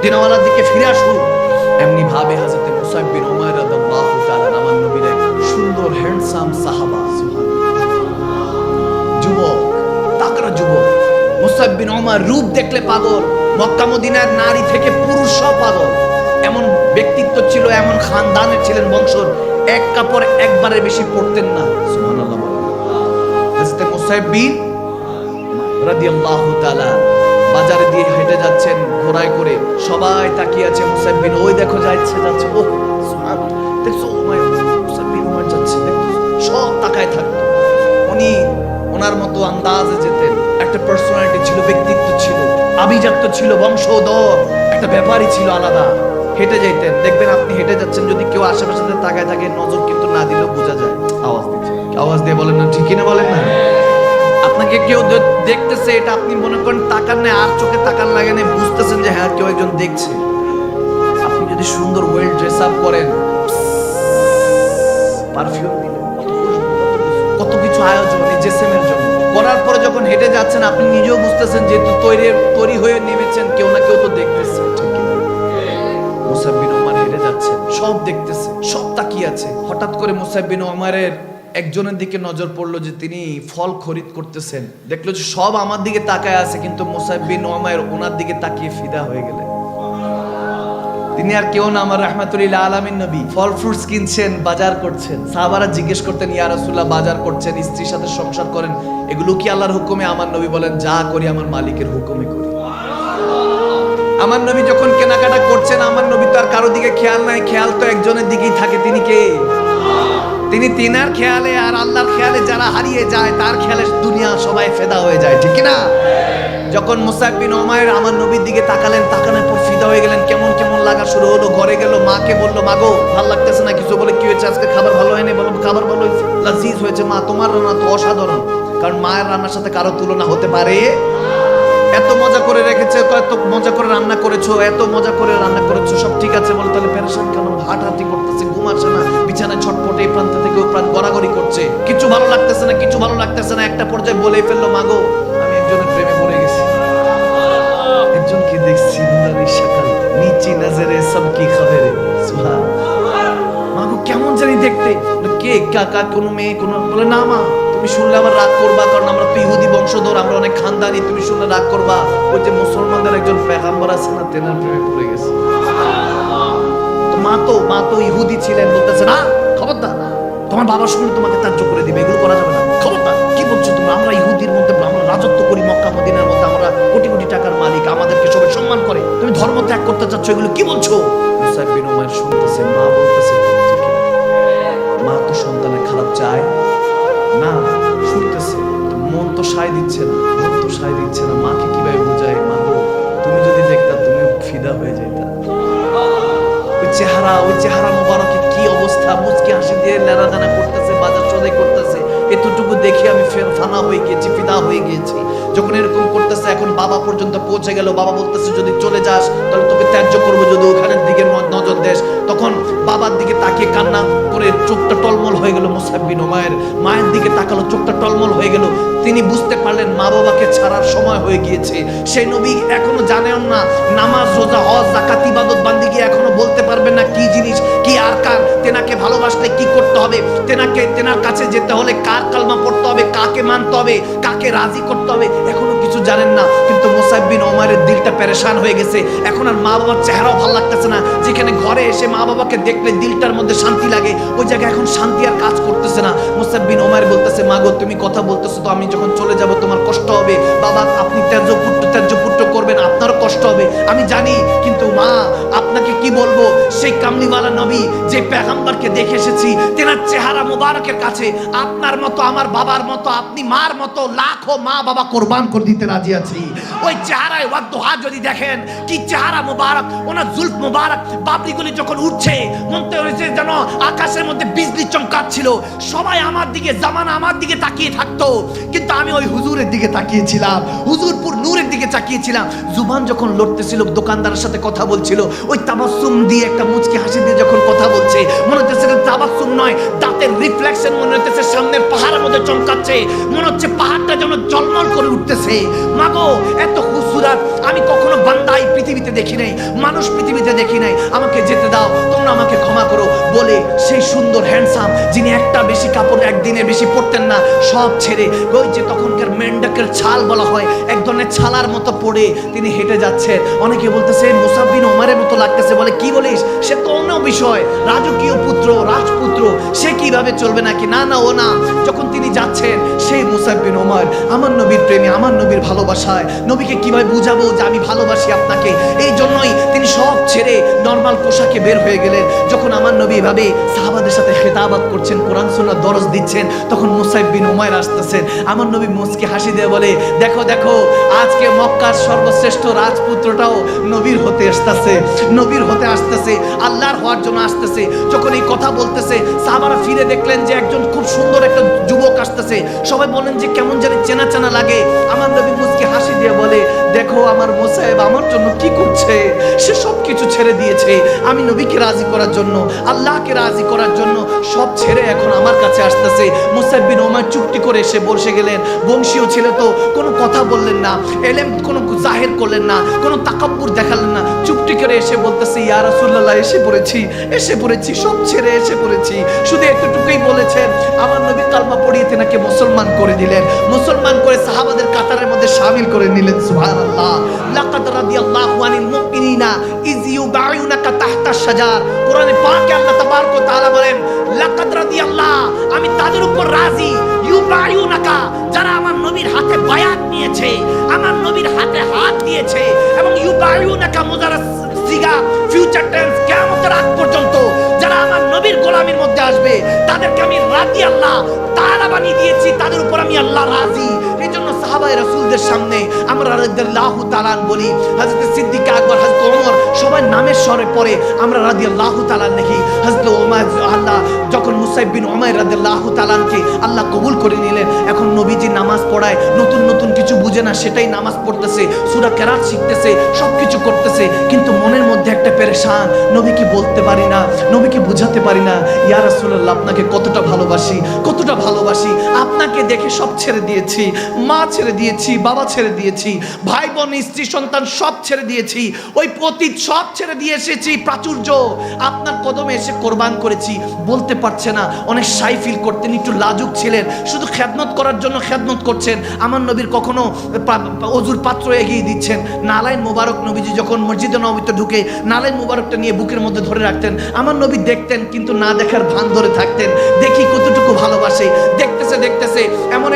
মদিনাওয়ালার দিকে ফিরে আসুন। এমনি ভাবে হাজরতে মুসাইব বিন উমাইর রাদিয়াল্লাহু তাআলা আমার নবীর এক সুন্দর হ্যান্ডসাম সাহাবা যুবক যুবক। মুসাইব বিন উমার রূপ দেখলে পাগল। মক্কা মদিনার নারী থেকে পুরুষ সব পাগল। এমন ব্যক্তিত্ব ছিল, এমন খানদানের ছিলেন বংশর এক কাপড় একবারের বেশি পড়তেন না, সুবহানাল্লাহ। হযরত মুসাইব বিন রাদিয়াল্লাহু তাআলা বাজারে দিয়ে হেঁটে যাচ্ছেন, ঘোড়ায় করে। সবাই তাকিয়ে আছে মুসাইব ওই দেখো, যাচ্ছে যাচ্ছে। ও দেখছ বিন উমাইর যাচ্ছে। সব তাকায় উনি ওনার মতো আন্দাজে যেতেন। একটা পার্সোনালিটি ছিল, ব্যক্তিত্ব ছিল, আভিজাত্য ছিল, বংশধর। একটা ব্যাপারই ছিল আলাদা। হেঁটে যাইতেন। দেখবেন আপনি হেঁটে যাচ্ছেন, যদি কেউ আশেপাশে তাকায় থাকে, নজর কিন্তু না দিলেও বোঝা যায়। আওয়াজ দিচ্ছে। আওয়াজ দিয়ে বলেন না, ঠিকই না বলেন না? আপনাকে কেউ দেখতেছে, এটা আপনি মনে করেন তাকান না আর চোখে তাকান লাগে না বুঝতেছেন যে হ্যাঁ কেউ একজন দেখছে। আপনি যদি সুন্দর ওয়েল ড্রেস আপ করেন পারফিউম কত কিছু- আয়োজন এই জেসেমের জন্য। করার পরে যখন হেঁটে যাচ্ছেন, আপনি নিজেও বুঝতেছেন যেহেতু তৈরি তৈরি হয়ে নেমেছেন, কেউ না কেউ তো দেখতেছে। ঠিক মুসাব্বিন ওমর হেঁটে যাচ্ছে সব দেখতেছে, সব তাকিয়ে আছে। হঠাৎ করে মুসাব্বিন ওমরের একজনের দিকে নজর পড়ল যে তিনি ফল খরিদ করতেছেন। দেখল যে সব আমার দিকে তাকায় আছে, কিন্তু মুসাব্বিন ওমর ওনার দিকে তাকিয়ে ফিদা হয়ে গেলেন। তিনি আর কেউ না, আমার রহমাতুল্লাহ আলামিন নবী। ফল ফ্রুটস কিনছেন, বাজার করছেন। সাহাবারা জিজ্ঞেস করতেন, ইয়া রাসূলুল্লাহ, বাজার করছেন, স্ত্রীর সাথে সংসার করেন। এগুলো কি আল্লাহর হুকুমে? আমার নবী বলেন, যা করি আমার মালিকের হুকুমে করি। আমার নবী যখন কেনাকাটা করছেন, আমার নবী তো আর কারও দিকে খেয়াল নাই। খেয়াল তো একজনের দিকেই থাকে। তিনি কে? তিনি তিনার খেয়ালে আর আল্লাহর খেয়ালে যারা হারিয়ে যায়, তার খেয়ালে দুনিয়া সবাই ফেদা হয়ে যায়, ঠিক না যখন মুসাইব বিন ওমায়ের আমার নবীর দিকে তাকালেন, তাকানোর পর ফিদা হয়ে গেলেন। কেমন কেমন লাগা শুরু হলো? ঘরে গেল, মাকে বলল, মাগো, ভালো লাগতেছে না কিছু? বলে, কি হয়েছে? আজকে খাবার ভালো হয়নি? বলো খাবার ভালো হয়েছে, লাজিজ হয়েছে। মা, তোমার রান্না তো অসাধারণ। কারণ মায়ের রান্নার সাথে কারও তুলনা হতে পারে এত মজা করে রেখেছে তো এত মজা করে রান্না করেছ, এত মজা করে রান্না করেছ, সব ঠিক আছে বলে, তাহলে পেরেশান কেন? হাঁটাহাঁটি করতেছে, ঘুম আসে না, বিছানায় ছটপটে এই প্রান্ত থেকে ওই প্রান্ত গড়াগড়ি করছে। কিছু ভালো লাগতেছে না, কিছু ভালো লাগতেছে না, একটা পর্যায়ে বলেই ফেলল, মাগো, আমি একজনের প্রেমে পড়ে গেছি। একজনকে দেখছি নুরানি নিচি নজরে সব কি খবরে? মাগো, কেমন জানি দেখতে। কে? কাকা কোন মেয়ে, কোন বলে, না, মা তুমি শুনলে আবার রাগ করবা, কারণ আমরা তো ইহুদি বংশধর, আমরা অনেক খানদানি, তুমি শুনলে রাগ করবা। ওই যে মুসলমানদের একজন পেগাম্বর আছে না তেনার প্রেমে পড়ে গেছে। মা তো মা তো ইহুদি ছিলেন, বলতেছে, না, খবরদার, তোমার বাবা তোমাকে ত্যায্য করে দিবে, এগুলো করা যাবে না। খবরদার, কি বলছো তোমরা? আমরা ইহুদির মধ্যে, আমরা রাজত্ব করি মক্কা, মদিনার মধ্যে, আমরা কোটি কোটি টাকার মালিক, আমাদেরকে সবাই সম্মান করে। তুমি ধর্ম ত্যাগ করতে চাচ্ছ, এগুলো কি বলছো? মুসাইব শুনতেছে, মা বলতেছে, মা তো সন্তানের খারাপ চায় না, শুনতেছে। মন তো সায় দিচ্ছে না, মন তো সায় দিচ্ছে না। মাকে কীভাবে বোঝায়? মা তুমি যদি দেখতা, তুমি ফিদা হয়ে যাইতা। ওই চেহারা ওই চেহারা মোবারকে কি অবস্থা? মুচকি হাসি দিয়ে লেরাদানা করতেছে, বাজার সদাই করতেছে। এতটুকু দেখে আমি ফের ফানা হয়ে গিয়েছি, ফিদা হয়ে গিয়েছি। যখন এরকম করতেছে, এখন বাবা পর্যন্ত পৌঁছে গেল। বাবা বলতেছে, যদি চলে যাস, তাহলে তোকে ত্যায্য করব। যদি ওখানের দিকে নজর দেশ তখন বাবার দিকে তাকিয়ে কান্না করে চোখটা টলমল হয়ে গেল মুসাব্বিন মায়ের মায়ের দিকে তাকালো, চোখটা টলমল হয়ে গেল। তিনি বুঝতে পারলেন মা বাবাকে ছাড়ার সময় হয়ে গিয়েছে। সেই নবী এখনও জানেন না, নামাজ, রোজা, হজ জাকাত ইবাদত বান্দিগি এখনও বলতে পারবেন না কি জিনিস, কি আর কার। তেনাকে ভালোবাসতে কি করতে হবে? তেনাকে, তেনার কাছে যেতে হলে কার কালমা পড়তে হবে, কাকে মানতে হবে, কাকে রাজি করতে হবে, এখনও কিছু জানেন না। কিন্তু মোসাইবিন ওমারের দিলটা হয়ে গেছে। এখন আর মা বাবার চেহারাও ভালো লাগতেছে না। যেখানে ঘরে এসে মা বাবাকে দেখলে দিলটার মধ্যে শান্তি লাগে, ওই জায়গায় এখন শান্তি আর কাজ করতেছে না। মোসাইবিন ওমার বলতেছে, মা গো, তুমি কথা বলতেছো তো, আমি যখন চলে যাব তোমার কষ্ট হবে। বাবা, আপনি ত্যায্য পুত্র পুত্র করবেন, আপনারও কষ্ট হবে। আমি জানি, কিন্তু মা, আপনাকে কি বলব? সেই কামলিওয়ালা নবী, যে পেগাম্বারকে দেখে এসেছি, তেনার চেহারা মুবারকের কাছে। আপনার মতো আমার বাবার মতো, আপনি মার মতো লাখো মা বাবা কোরবান করে দিতে রাজি আছি। ওই চেহারায় ওয়াদ্দোহা যদি দেখেন, কি চেহারা মুবারক, ওনার জুলফ মুবারক, বাবরিগুলি যখন উঠছে মনতে হয়েছে যেন আকাশের মধ্যে বিজলি চমকাচ্ছিল। সবাই আমার দিকে, জামানা আমার দিকে তাকিয়ে থাকতো, কিন্তু আমি ওই হুজুরের দিকে তাকিয়েছিলাম, হুজুরপুর নূরের দিকে তাকিয়েছিলাম। জুবান যখন লড়তেছিল, দোকানদারের সাথে কথা বলছিল, ওই তাবাসুম দিয়ে একটা মুচকি হাসি দিয়ে যখন কথা বলছে, মনে হচ্ছে তাবাসুম নয়, দাঁতের রিফ্লেকশন মনে হচ্ছে সামনের পাহাড়ের মধ্যে চমকাচ্ছে। মনে হচ্ছে পাহাড়টা যেন জলমল করে উঠতেছে। মাগো, এত হুসুরাত আমি কখনো বান্দাই পৃথিবীতে দেখি নাই, মানুষ পৃথিবীতে দেখি নাই। আমাকে যেতে দাও, তোমরা আমাকে ক্ষমা করো, বলে সেই সুন্দর হ্যান্ডসাম যিনি একটা বেশি কাপড় একদিনে বেশি পরতেন না, সব ছেড়ে ওই যে তখনকার মেন্ডাকের ছাল বলা হয়, এক ধরনের ছালার মতো পড়ে তিনি হেঁটে যাচ্ছে অনেকে বলতেছে মুসাফিন ওমারের মতো লাগতেছে। বলে, কি বলিস? সে তো অন্য বিষয়। রাজকীয় পুত্র, রাজপুত্র, সে কীভাবে চলবে নাকি? না না, ও না। যখন তিনি যাচ্ছেন সেই মুসাফিন ওমর, আমার নবীর প্রেমে, আমার নবীর ভালোবাসায় নবীকে কীভাবে বুঝাবো যে আমি ভালোবাসি আপনাকে? এই জন্যই তিনি সব ছেড়ে নর্মাল পোশাকে বের হয়ে গেলেন। যখন আমার নবী এভাবে সাহাবাদের সাথে খেতাবাদ করছেন, কোরআন সুন্নাহ দরজ দিচ্ছেন, তখন মুসাইব বিন আসতেছেন। আমার নবী মুসকে হাসি দিয়ে বলে, দেখো দেখো, আজকে মক্কার সর্বশ্রেষ্ঠ রাজপুত্রটাও নবীর হতে আসতেছে, নবীর হতে আসতেছে, আল্লাহর হওয়ার জন্য আসতেছে। যখন এই কথা বলতেছে, সাহাবারা ফিরে দেখলেন যে একজন খুব সুন্দর একটা যুবক আসতেছে। সবাই বলেন যে কেমন জানি চেনা চেনা লাগে। আমার নবী মুসকে হাসি দিয়ে বলে, দেখো আমার মোসাহেব আমার জন্য কি করছে? সে সব কিছু ছেড়ে দিয়েছে। আমি নবীকে রাজি করার জন্য, আল্লাহকে রাজি করার জন্য সব ছেড়ে এখন আমার কাছে আসতেছে। মুসাইব বিন ওমর চুক্তি করে এসে বসে গেলেন। বংশীয় ছিল তো, কোনো কথা বললেন না, এলেম, কোনো জাহের করলেন না, কোনো তাকাব্বুর দেখালেন না। চুপটি করে এসে বলতেছে, ইয়া রাসূলুল্লাহ, এসে পড়েছি এসে পড়েছি, সব ছেড়ে এসে পড়েছি। শুধু একটুটুকুই বলেছেন আমার নবী কালমা পড়িয়ে তেনাকে মুসলমান করে দিলেন। মুসলমান করে সাহাবাদের কাতারের মধ্যে শামিল করে নিলেন, সুবহানাল্লাহ। লাকাদ রাদিয়াল্লাহু আনিল মুমিনিনা ইজ তাহতা শাজার। কোরআনে আল্লাহ তাবারক তাআলা বলেন, লাকাদ রাদিয়াল্লাহ, আমি তাদের উপর রাজি। যারা আমার নবীর হাতে বায়াত নিয়েছে, আমার নবীর হাতে হাত দিয়েছে এবং ইউবাইউনাকা মুজারাস সিগা ফিউচার টেন্স কিয়ামতের আগ গোলামির মধ্যে আসবে। তাদেরকে আমি রাজি আল্লাহ তারা বানিয়ে দিয়েছি, তাদের উপর আমি আল্লাহ রাজি। এই জন্য সাহাবাই রাসূলদের সামনে আমরা রাদিয়াল্লাহু তাআলা বলি, হযরত সিদ্দিক আকবর, হযরত ওমর সবাই নামের স্বরে পড়ে আমরা রাদিয়াল্লাহু তাআলা লিখি হযরত ওমর আল্লাহ যখন মুসাইব বিন উমাইর রাদিয়াল্লাহু তাআলাকে আল্লাহ কবুল করে নিলেন, এখন নবীজি নামাজ পড়ায় নতুন নতুন কিছু বুঝে না, সেটাই নামাজ পড়তেছে, সূরা কেরাত শিখতেছে, সবকিছু করতেছে, কিন্তু মনের মধ্যে একটা পেরেশান, নবীকে বলতে পারি না, নবীকে বুঝাতে পারি না, ইয়া রাসূলুল্লাহ, আপনাকে কতটা ভালোবাসি, কতটা ভালোবাসি, আপনাকে দেখে সব ছেড়ে দিয়েছি, মা ছেড়ে দিয়েছি, বাবা ছেড়ে দিয়েছি, ভাই, বোন, স্ত্রী, সন্তান সব ছেড়ে দিয়েছি, ওই পতীত সব ছেড়ে দিয়ে এসেছি, প্রাচুর্য। আপনার কদমে এসে কোরবান করেছি, বলতে পারছে না, অনেক সাই ফিল করতেন, একটু লাজুক ছিলেন, শুধু খেদমত করার জন্য খেদমত করছেন, আমার নবীর কখনো অজুর পাত্র এগিয়ে দিচ্ছেন নালাইন মোবারক নবীজি যখন মসজিদে নবীতে ঢুকে নালাইন মোবারকটা নিয়ে বুকের মধ্যে ধরে রাখতেন, আমার নবী দেখতেন, কিন্তু না দেখার ভান ধরে থাকতেন, দেখি কতটুকু ভালোবাসে দেখতেছে দেখতেছে এমন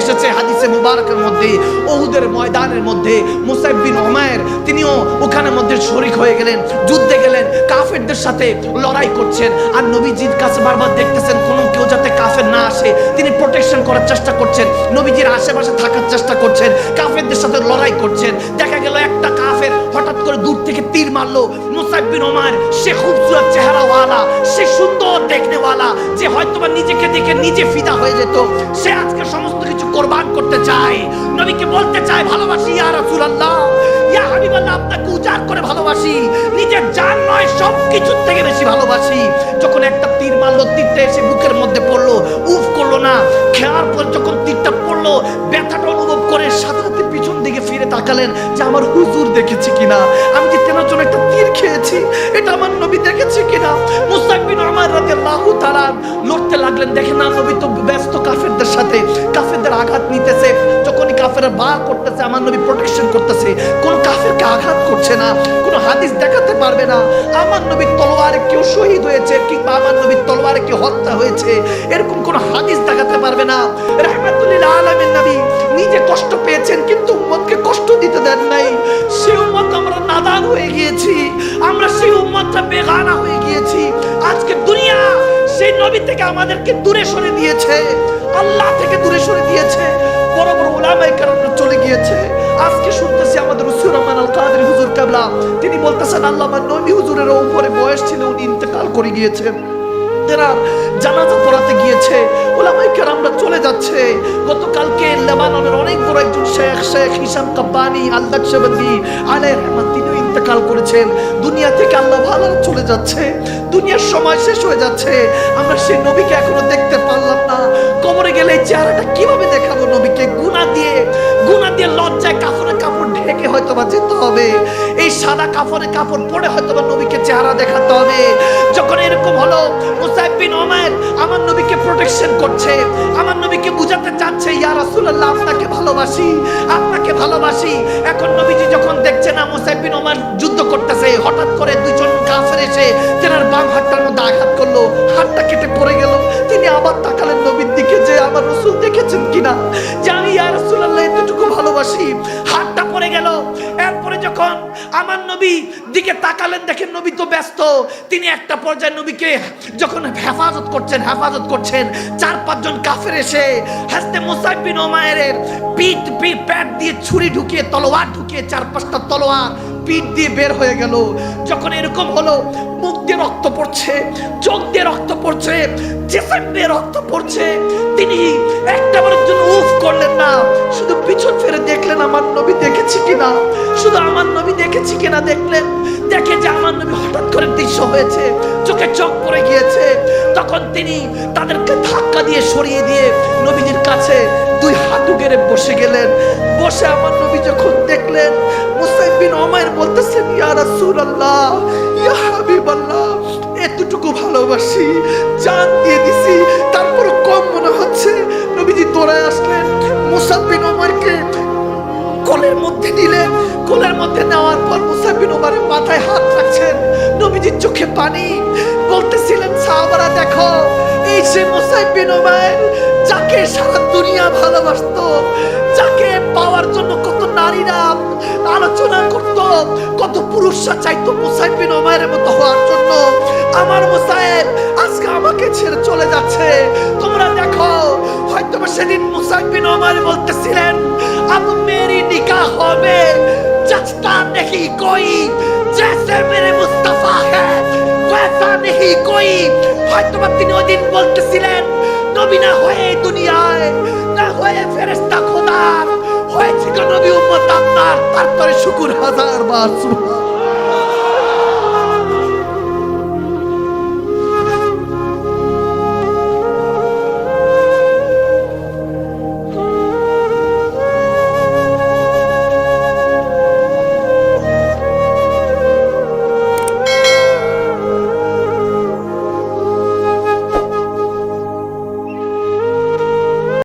এসেছে হাদিসে মুবারকের মধ্যে ওহুদের ময়দানের মধ্যে, মুসাইব বিন ওমায়ের তিনিও ওখানের মধ্যে শরিক হয়ে গেলেন, যুদ্ধে গেলেন, কাফেরদের সাথে লড়াই করছেন, আর নবীজির কাছে বারবার দেখতেছেন কোনো কেউ যাতে কাফের না আসে, তিনি প্রোটেকশন করার চেষ্টা করছেন, নবীজির আশেপাশে থাকার চেষ্টা করছেন, কাফেরদের সাথে লড়াই করছেন, দেখা গেল একটা হঠাৎ করে দূর থেকে তীর মারলো মুসাইব বিন ওমার। সে খুবসুরত চেহারাওয়ালা, সে সুন্দর দেখনেওয়ালা, যে হয়তোবা নিজেকে দেখে নিজে ফিদা হয়ে যেত। সে আজকে সমস্ত কিছু কোরবান করতে চায়। নবীকে বলতে চায়, ভালোবাসি ইয়া রাসূলুল্লাহ, ইয়া হাবিবাল্লাহ, আপনাকে উজাড় করে ভালোবাসি। নিজের জান নয় সব কিছুর থেকে বেশি ভালোবাসি। যখন একটা তীর মারলো, তীরটা এসে বুকের মধ্যে পড়ল, উফ করল না। খেয়ার পর যখন তীরটা পড়ল, ব্যথাটা অনুভব করে সাথে সাথে তাকালেন যে আমার হুজুর দেখেছে কিনা? আমি যে তেনার জন্য একটা তীর খেয়েছি? এটা আমার নবী দেখেছে কিনা? মুস্তাক বিন উমার রাদিয়াল্লাহু তাআলা লড়তে লাগলেন। দেখেন না, নবী তো ব্যস্ত কাফেরদের সাথে, কাফেরদের আঘাত নিতেছে। যখনই কাফেররা বা করতেছে, আমার নবী প্রোটেকশন করতেছে। কোন কাফেরকে আঘাত করছে না, কোনো হাদিস দেখাতে পারবে না। আমার নবীর তলোয়ারে কেউ শহীদ হয়েছে কিংবা আমার নবীর তলোয়ারে কেউ হত্যা হয়েছে, এরকম কোনো হাদিস দেখাতে পারবে না। রহমাতুল্লিল আলামিন নবী নিজে কষ্ট পেয়েছেন, কিন্তু হয়ে গিয়েছি। আমরা সেই উম্মতটা বেগানা হয়ে গিয়েছি। আজকে দুনিয়া সেই নবী থেকে আমাদেরকে দূরে সরে দিয়েছে। আল্লাহ থেকে দূরে সরে দিয়েছে। বড় বড় ওলামাই কারণে চলে গিয়েছে। আজকে শুনতেছি আমাদের উসুর রহমান আল কাদের হুজুর কাবলা। তিনি বলতেছেন, আল্লাহ নবী হুজুরের উপরে বয়স ছিল, উনি ইন্তেকাল করে গিয়েছেন। তেনার জানাজা পড়াতে গিয়েছে ওলামাই কেরামরা চলে যাচ্ছে। গতকালকে লেবাননের অনেক বড় একজন শেখ শেখ হিসাম কাব্বানি আল্লাহ সেবন্দি আলাই রহমান, তিনিও ইন্তেকাল করেছেন। দুনিয়া থেকে আল্লাহ ভালো চলে যাচ্ছে, দুনিয়ার সময় শেষ হয়ে যাচ্ছে। আমরা সেই নবীকে এখনও দেখতে পারলাম না। কবরে গেলে চেহারাটা কীভাবে দেখাবো নবীকে? গুণা দিয়ে গুণা দিয়ে লজ্জায় বা যেতে হবে। এই সাদা কাপড়ে কাপড় পরে হয়তো বা নবীকে চেহারা দেখাতে হবে। যখন এরকম হলো, মুসাইব বিন ওমায়ের আমার নবীকে প্রোটেকশন করছে। আমার নবীকে বুঝাতে চাচ্ছে আপনাকে ভালোবাসি আপনাকে ভালোবাসি। এখন নবীজি যখন দেখছে না, মুসাইব বিন ওমর যুদ্ধ করতেছে, হঠাৎ করে দুইজন কাফের এসে তেনার বাম হাতটার মধ্যে আঘাত করল, হাতটা কেটে পড়ে গেল। তিনি আবার তাকালেন নবীর দিকে যে, আমার রসুল দেখেছেন কিনা? আমি ইয়া এতটুকু ভালোবাসি। নবী দিকে তাকালেন, দেখেন নবী তো ব্যস্ত। তিনি একটা পর্যায়ে নবীকে যখন হেফাজত করছেন হেফাজত করছেন, চার পাঁচজন কাফের এসে হাসতে মুসাইবিন ওমায়ের পিঠ পিঠ, প্যাট দিয়ে ছুরি ঢুকিয়ে, তলোয়ার ঢুকিয়ে চার পাঁচটা তলোয়ার পিঠ দিয়ে বের হয়ে গেল। যখন এরকম হলো, মুখ দিয়ে রক্ত পড়ছে, চোখ দিয়ে রক্ত পড়ছে, জেসেম দিয়ে রক্ত পড়ছে, তিনি একটা বারের জন্য উফ করলেন না। শুধু পিছন ফিরে দেখলেন আমার নবী দেখেছি কিনা? শুধু আমার নবী দেখেছি কিনা দেখলেন? দেখে যে আমার নবী হঠাৎ করে দৃশ্য হয়েছে, চোখে চোখ পড়ে গিয়েছে। তখন তিনি তাদেরকে ধাক্কা দিয়ে সরিয়ে দিয়ে নবীজির কাছে দুই হাঁটু গেড়ে বসে গেলেন। বসে আমার নবী যখন দেখলেন বিন বলতেছেন, ইয়া ইয়া এতটুকু ভালোবাসি, জান দিয়ে দিছি তারপর কম মনে হচ্ছে। নবীজি দৌড়ায় আসলেন। মুসাইব বিন ওমরকে কোলের মধ্যে নিলেন কোলের মধ্যে নেওয়ার পর মুসাইব বিন ওমরের মাথায় হাত রাখছেন। নবীজির চোখে পানি। বলতেছিলেন, সাহাবারা, দেখো, এই সে মুসাইব বিন ওমর যাকে সারা দুনিয়া ভালোবাসতো, যাকে পাওয়ার জন্য কত নারীরা আলোচনা করত, কত পুরুষরা চাইতো মুসাইব বিন ওমরের মতো হওয়ার জন্য। আমার মুসাইব আজকে আমাকে ছেড়ে চলে যাচ্ছে। তোমরা দেখো হয়তো সেদিন মুসাইব বিন ওমর বলতেছিলেন अब मेरी निकाह হবে जचता नहीं कोई जैसे मेरे मुस्तफा है वैसा नहीं कोई হয়তো বা তিনি ওদিন বলতেছিলেন নবী না হয়ে এই দুনিয়ায় না হয়ে ফেরেশতা খোদার হয়েছিল নবী উম্মত আপনার তারপরে শুকুর হাজার বার সুবহান